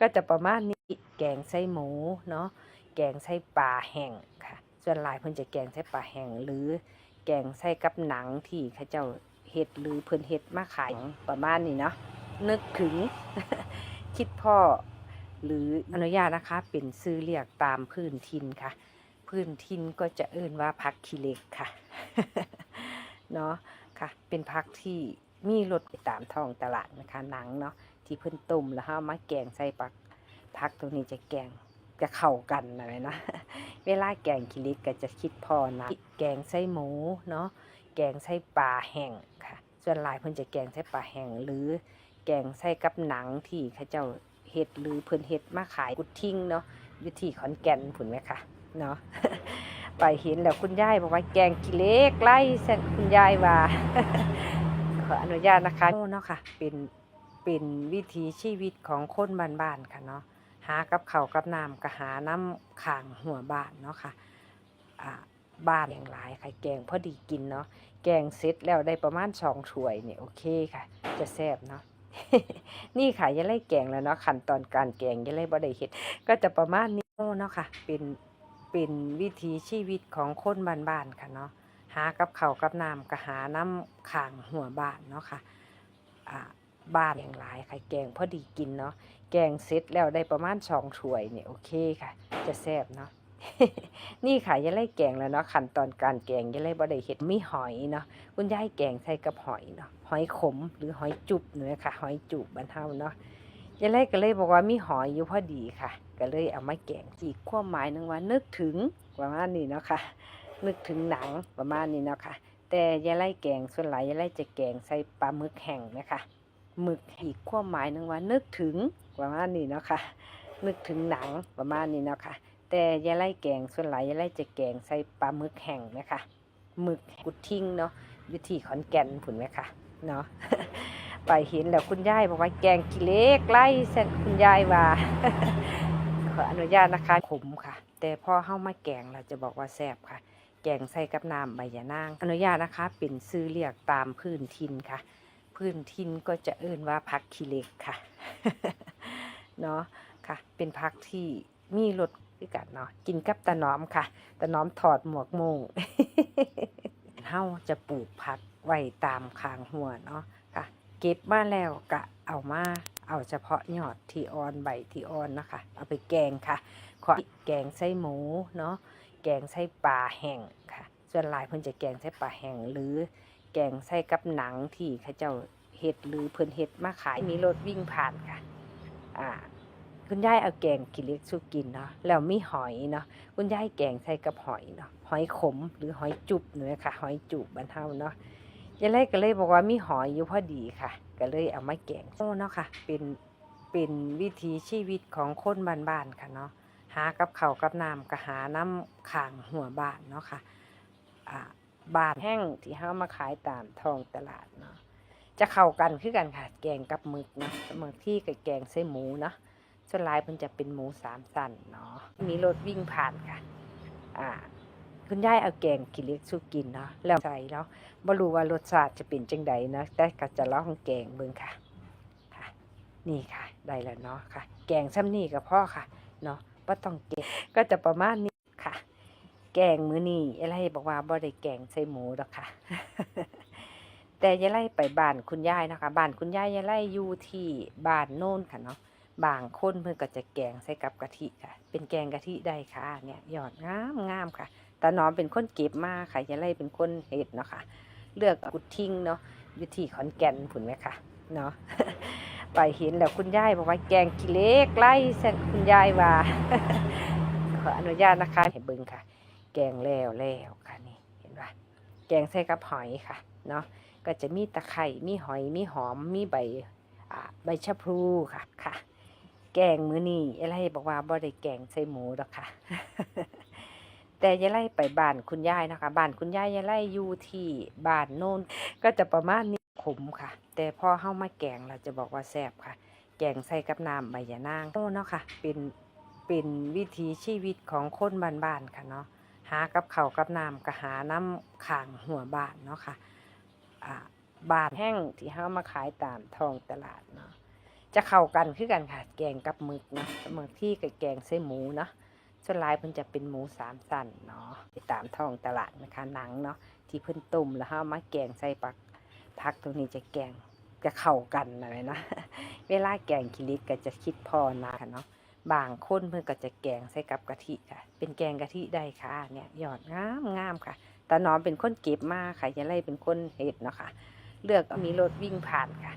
ก็จะประมาณนี้แกงไส้หมูเนาะแกงไส้ปลาแห้งค่ะ ส่วนหลายเพิ่นจะแกงไส้ปลาแห้งหรือแกงไส้กับหนังที่เขาเจ้าเฮ็ดหรือเพิ่นเฮ็ดมาขายประมาณนี้เนาะนึกถึงคิดพ่อหรืออนุญาตนะคะ เป็นชื่อเรียกตามพื้นทินค่ะ พื้นทินก็จะเอิ่นว่าพักขี้เล็กค่ะเนาะค่ะ เป็นพักที่มีรสตามท้องตลาดนะคะหนังเนาะ ที่เพิ่นต้มแล้วเฮามาแกงใส่ปักพักตรงนี้จะแกงจะเข้ากันอะไรนะเวลาแกงขี้เล็กก็จะคิดพอนะแกงไส้หมูเนาะแกงไส้ปลาแห้งค่ะ ส่วนหลายเพิ่นจะแกงไส้ปลาแห้งหรือแกงไส้กับหนังที่เขาเจ้าเฮ็ดหรือเพิ่นเฮ็ดมาขายกุดทิ้งเนาะอยู่ที่ขอนแก่นพุ่นไหมคะเนาะไปเห็นแล้วคุณยายบอกว่าแกงขี้เล็กไล่เส้นคุณยายว่าขออนุญาตนะคะเนาะค่ะเป็น เป็นวิถีชีวิตของคนบ้านๆค่ะเนาะหากับเขากับน้ำก็หาน้ำขางหัวบ้านเนาะค่ะอ่าบ้านอย่างหลายค่ะแกงพอดีกินเนาะแกงเสร็จแล้วได้ประมาณสองถ้วยเนี่ยโอเคค่ะ จะแซ่บเนาะนี่ค่ะยายไล่แกงแล้วเนาะขั้นตอนการแกงยายไล่บ่ได้เฮ็ดก็จะประมาณนี้เนาะค่ะ เป็นเป็นวิถีชีวิตของคนบ้านๆค่ะเนาะหากับเขากับน้ำก็หาน้ำขางหัวบ้านเนาะค่ะอ่า บ้านอย่างหลายค่ะแกงพอดีกินเนาะแกงเสร็จแล้วได้ประมาณสองถ้วยเนี่ยโอเคค่ะ จะแซ่บเนาะนี่ค่ะยายไล่แกงแล้วเนาะขั้นตอนการแกงยายไล่บ่ได้เห็ดมีหอยเนาะคุณยายแกงใส่กับหอยเนาะหอยขมหรือหอยจุบเนื้อค่ะ หอยจุบบ้านเฮาเนาะยายไล่ก็เลยบอกว่ามีหอยอยู่พอดีค่ะ ก็เลยเอามาแกงอีกความหมายนึงว่านึกถึงประมาณนี้เนาะค่ะ นึกถึงหนังประมาณนี้เนาะค่ะ แต่ยายไล่แกงส่วนหลายยายไล่จะแกงใส่ปลาหมึกแห้งนะคะ หมึกอีกความหมายหนึงว่านึกถึงประมาณนี้เนาะค่ะนึกถึงหนังประมาณนี้เนาะค่ะแต่ยายไล่แกงส่วนหลายยายไล่จะแกงใส่ปลาหมึกแห้งนะคะหมึกกุดทิ้งเนาะอยู่ที่ขอนแก่นผุนไหมคะเนาะไปเห็นแล้วคุณยายบอกว่าแกงขี้เล็กไล่เส้นคุณยายว่าขออนุญาตนะคะขมค่ะ แต่พอเข้ามาแกงเราจะบอกว่าแซ่บค่ะ แกงใส่กับน้ำใบยะนาง อนุญาตนะคะเป็นซื้อเรียกตามพื้นทินค่ะ พื้นทินก็จะเอิ่นว่าพักขี้เล็กค่ะ เนาะค่ะ เป็นพักที่มีรสด้วยกันเนาะกินกับตะน้อมค่ะตะน้อมถอดหมวกมงเฮาจะปลูกผักไว้ตามคางหัวเนาะค่ะ เก็บมาแล้วกะเอามาเอาเฉพาะยอดที่อ่อนใบที่อ่อนนะคะ เอาไปแกงค่ะขอแกงไส้หมูเนาะแกงไส้ปลาแห้งค่ะ ส่วนหลายเพิ่นจะแกงไส้ปลาแห้งหรือ แกงไส้กับหนังที่เขาเจ้าเฮ็ดหรือเพิ่นเฮ็ดมาขายมีรถวิ่งผ่านค่ะ อ่า คุณยายเอาแกงกิเล็กสุกินเนาะแล้วมีหอยเนาะคุณยายแกงใส่กับหอยเนาะหอยขมหรือหอยจุบเนื้อค่ะ หอยจุบบ้านเฮาเนาะยายไล่ก็เลยบอกว่ามีหอยอยู่พอดีค่ะ ก็เลยเอามาแกงโอ้เนาะค่ะ เป็นเป็นวิถีชีวิตของคนบ้านๆค่ะเนาะหากับเขาวกับน้ำก็หาน้ำขางหัวบ้านเนาะค่ะอ่า บานแห้งที่เฮามาขายตามทองตลาดเนาะจะเข้ากันคือกันค่ะแกงกับหมึกเนาะบางที่กับแกงใส่หมูเนาะส่วนลายมันจะเป็นหมูสามสันเนาะมีรถวิ่งผ่านค่ะอ่าคุณยายเอาแกงกิเล็กสู้กินเนาะแล้วใส่แล้วบ่รู้ว่ารสชาติจะเป็นจังใดนะแต่ก็จะลองแกงเบิ่งค่ะค่ะ นี่ค่ะ ได้แล้วเนาะค่ะ แกงซ้ำนี่กับพ่อค่ะเนาะบ่ต้องเกงก็จะประมาณนี้ แกงมื้อนี้ยายไล่บอกว่าบ่ได้แกงใส่หมูดอกค่ะ แต่ยายไล่ไปบ้านคุณยายนะคะบ้านคุณยายยายไล่อยู่ที่บ้านโน่นค่ะเนาะบางคนเพิ่นก็จะแกงใส่กับกะทิค่ะ เป็นแกงกะทิได้ค่ะ เนี่ยยอดงามงามค่ะตาน้อมเป็นคนเก็บมาค่ะยายไล่เป็นคนเฮ็ดเนาะค่ะ เลือกกุดทิ้งเนาะอยู่ที่ขอนแก่นผุนไหมคะเนาะไปเห็นแล้วคุณยายบอกว่าแกงขี้เล็กไล่เส้นคุณยายว่าขออนุญาตนะคะให้เบิ่งค่ะ แกงแล้วแล้วค่ะนี่เห็นปะแกงใส่กับหอยค่ะเนาะก็จะมีตะไคร่มีหอยมีหอมมีใบใบชะพลูค่ะค่ะ แกงมื้อนี้ยายไล่บอกว่าบ่ได้แกงใส่หมูดอกค่ะ แต่ยายไล่ไปบ้านคุณยายนะคะบ้านคุณยายยายไล่อยู่ที่บ้านโน่นก็จะประมาณนี้ขมค่ะ แต่พอเข้ามาแกงเราจะบอกว่าแซ่บค่ะ แกงใส่กับน้ำใบยะนางโอ้เนาะค่ะ เป็นเป็นวิถีชีวิตของคนบ้านๆค่ะเนาะ หากับเขากับน้ำก็หาน้ำขางหัวบ้านเนาะค่ะอ่าบานแห้งที่เฮามาขายตามทองตลาดเนาะจะเข้ากันคือกันค่ะแกงกับหมึกเนาะหมึกที่กับแกงใส่หมูเนาะส่วนลายเพิ่นจะเป็นหมูสามสันเนาะไปตามท้องตลาดนะคะหนังเนาะที่เพิ่นต้มแล้วเฮามาแกงใส่ปักผักตรงนี้จะแกงจะเข้ากันอะไรนะเวลาแกงคิริกก็จะคิดพอนะค่ะเนาะ บางคนเพิ่นก็จะแกงใส่กับกะทิค่ะ เป็นแกงกะทิได้ค่ะเนี่ยยอดงามงามค่ะตาน้อมเป็นคนเก็บมาค่ะยายไล่เป็นคนเฮ็ดเนาะค่ะ เลือกมีรถวิ่งผ่านค่ะ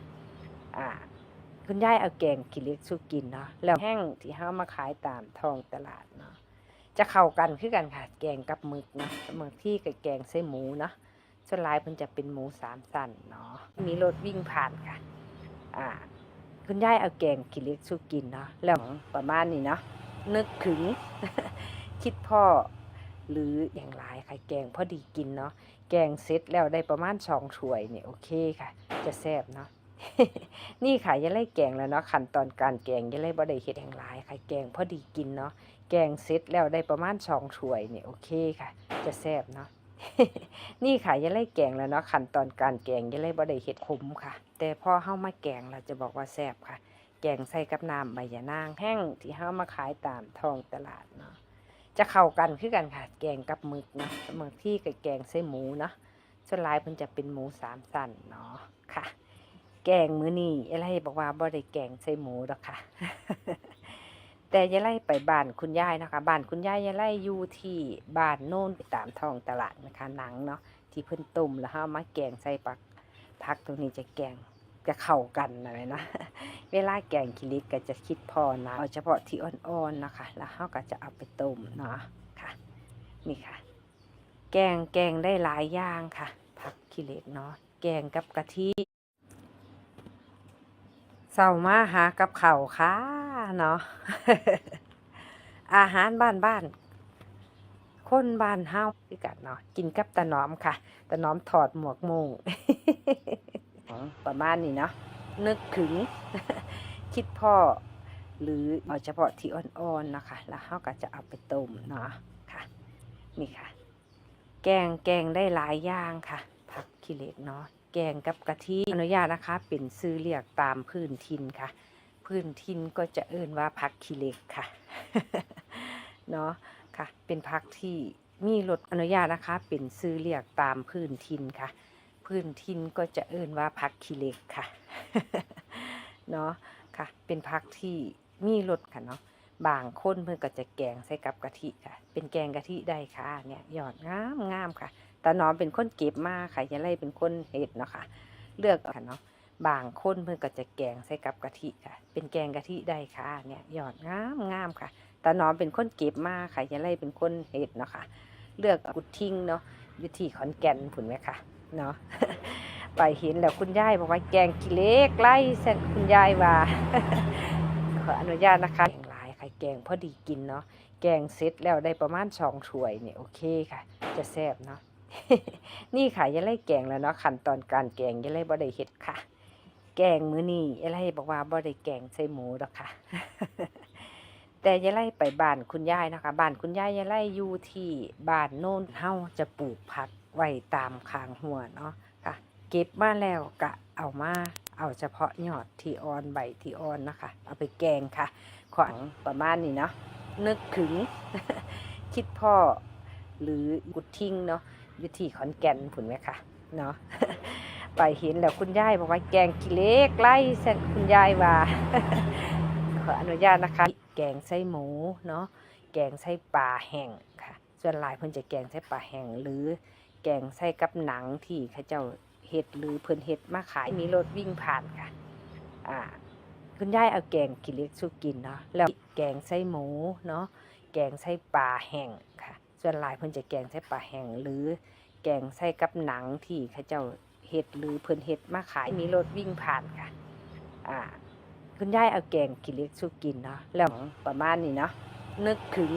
อ่า คุณยายเอาแกงกิเล็กสู้กินเนาะแล้วแห้งที่เฮามาขายตามท้องตลาดเนาะจะเข้ากันคือกันค่ะ แกงกับหมึกเนาะหมึกที่กับแกงใส่หมูเนาะส่วนลายมันจะเป็นหมูสามสันเนาะมีรถวิ่งผ่านค่ะ อ่า คุณยายเอาแกงกิเล็กสู้กินเนาะแล้วประมาณนี้เนาะนึกถึงคิดพ่อหรืออย่างไรค่ะแกงพอดีกินเนาะแกงเสร็จแล้วได้ประมาณสองถ้วยเนี่ยโอเคค่ะ จะแซ่บเนาะนี่ค่ะยายไล่แกงแล้วเนาะขั้นตอนการแกงยายไล่บ่ได้เฮ็ดอย่างหลายค่ะแกงพอดีกินเนาะแกงเสร็จแล้วได้ประมาณสองถ้วยเนี่ยโอเคค่ะ จะแซ่บเนาะ นี่ค่ะยาไล่แกงแล้วเนาะขั้นตอนการแกงยาไล่บ่ได้เฮ็ดขมค่ะ แต่พอเฮามาแกงเราจะบอกว่าแซ่บค่ะ แกงใส่กับน้ำใบยะนางแห้งที่เฮามาขายตามท้องตลาดเนาะจะเข้ากันคือกันค่ะ แกงกับหมึกเนาะหมึกที่กับแกงใส่หมูเนาะส่วนลายมันจะเป็นหมูสามสันเนาะค่ะ แกงมื้อนี้ยายไล่บอกว่าบ่ได้แกงใส่หมูดอกค่ะ แต่ยายไล่ไปบ้านคุณยายนะคะบ้านคุณยายยายไล่อยู่ที่บ้านโน่นไปตามท้องตลาดนะคะหนังเนาะที่เพิ่นต้มแล้วเฮามาแกงใส่ปักผักตรงนี้จะแกงจะเข้ากันอะไรนะเวลาแกงคิริกก็จะคิดพอนะเอาเฉพาะที่อ่อนๆนะคะ แล้วเราก็จะเอาไปต้มเนาะค่ะ นี่ค่ะ แกงแกงได้หลายอย่างค่ะ ผักขี้เหล็กเนาะแกงกับกะทิเศร้ามาหากับเข่าค่ะ เนาะอาหารบ้านบ้านๆคนบ้านเฮาคือกันเนาะกินกับตะหนอมค่ะตะหนอมถอดหมวกโมงประมาณนี้เนาะนึกถึงคิดพ่อ หรือเอาเฉพาะที่อ่อนๆนะคะแล้วเขาก็จะเอาไปต้มเนาะค่ะ นี่ค่ะ แกงแกงได้หลายอย่างค่ะ ผักขี้เหล็กเนาะแกงกับกะทิอนุญาตนะคะ เป็นซื้อเรียกตามพื้นทินค่ะ พื้นทินก็จะเอิ่นว่าผักขี้เล็กค่ะ เนาะค่ะ เป็นผักที่มีรสอนุญาตนะคะ เป็นซื้อเรียกตามพื้นทินค่ะ พื้นทินก็จะเอิ่นว่าผักขี้เล็กค่ะ เนาะค่ะ เป็นผักที่มีรสค่ะเนาะ บางคนเพิ่นก็จะแกงใส่กับกะทิค่ะ เป็นแกงกะทิได้ค่ะ เนี่ยยอดงามงามค่ะ แตาน้อมเป็นคนเก็บมาค่ะยายไล่เป็นคนเฮ็ดเนาะค่ะ เลือกค่ะเนาะ บางคนเพิ่นก็จะแกงใส่กับกะทิค่ะ เป็นแกงกะทิได้ค่ะ เนี่ยยอดงามงามค่ะตาน้อมเป็นคนเก็บมาค่ะยายไล่เป็นคนเฮ็ดเนาะค่ะ เลือกกุดทิ้งเนาะอยู่ที่ขอนแก่นผุนไหมคะเนาะไปเห็นแล้วคุณยายบอกว่าแกงกิเล็กไล่เส้นคุณยายว่าขออนุญาตนะคะแกงหลายค่ะแกงพอดีกินเนาะแกงเสร็จแล้วได้ประมาณสองถ้วยเนี่ยโอเคค่ะ จะแซ่บเนาะนี่ค่ะยายไล่แกงแล้วเนาะขั้นตอนการแกงยายไล่บ่ได้เฮ็ดค่ะ แกงมื้อนี้ยายไล่บอกว่าบ่ได้แกงใส่หมูดอกค่ะ แต่ยายไล่ไปบ้านคุณยายนะคะบ้านคุณยายยายไล่อยู่ที่บ้านโน่นเฮาจะปลูกผักไว้ตามคางหัวเนาะค่ะ เก็บมาแล้วก็เอามาเอาเฉพาะยอดที่อ่อนใบที่อ่อนนะคะ เอาไปแกงค่ะ ของประมาณนี้เนาะนึกถึงคิดพ่อหรือกุดทิ้งเนาะอยู่ที่ขอนแก่นผุนไหมคะเนาะ ไปเห็นแล้วคุณยายบอกว่าแกงกิเล็กไล่เส้นคุณยายว่า ขออนุญาตนะคะ แกงไส้หมูเนาะแกงไส้ปลาแห้งค่ะ ส่วนหลายเพิ่นจะแกงไส้ปลาแห้งหรือแกงไส้กับหนังที่เขาเจ้าเฮ็ดหรือเพิ่นเฮ็ดมาขายมีรถวิ่งผ่านค่ะอ่าคุณยายเอาแกงกิเล็กสู้กินเนาะแล้วแกงไส้หมูเนาะแกงไส้ปลาแห้งค่ะ ส่วนหลายเพิ่นจะแกงไส้ปลาแห้งหรือแกงไส้กับหนังที่เขาเจ้า เฮ็ดหรือเพิ่นเฮ็ดมาขายมีรถวิ่งผ่านค่ะ อ่าคุณยายเอาแกงกิเล็กสู้กินเนาะแล้วประมาณนี้เนาะนึกถึง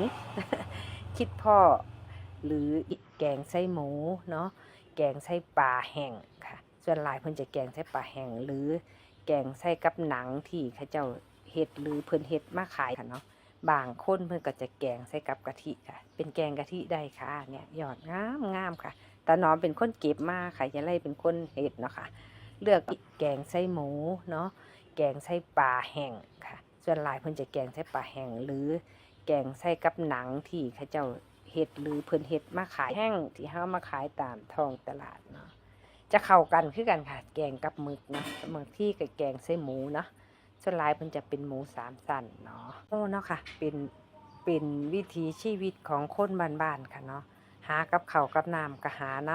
คิดพ่อ หรือแกงไส้หมูเนาะแกงไส้ปลาแห้งค่ะ ส่วนหลายเพิ่นจะแกงไส้ปลาแห้งหรือแกงไส้กับหนังที่เขาเจ้าเฮ็ดหรือเพิ่นเฮ็ดมาขายค่ะเนาะบางคนเพิ่นก็จะแกงใส่กับกะทิค่ะ เป็นแกงกะทิได้ค่ะเนี่ยยอดงามงามค่ะ ตาน้อมเป็นคนเก็บมากค่ะยายไล่เป็นคนเฮ็ดเนาะค่ะ เลือกแกงไส้หมูเนาะ แกงไส้ปลาแห้งค่ะ ส่วนหลายเพิ่นจะแกงไส้ปลาแห้งหรือแกงไส้กับหนังที่เขาเจ้าเฮ็ดหรือเพิ่นเฮ็ดมาขายแห้งที่เฮามาขายตามท้องตลาดเนาะ จะเข้ากันคือกันค่ะ แกงกับหมึกนะบางที่ก็แกงไส้หมูเนาะ ส่วนหลายเพิ่นจะเป็นหมูสามสันเนาะโอ้เนาะค่ะ เป็นเป็นวิถีชีวิตของคนบ้านๆค่ะเนาะ หากับข้าวกับน้ำก็หาน้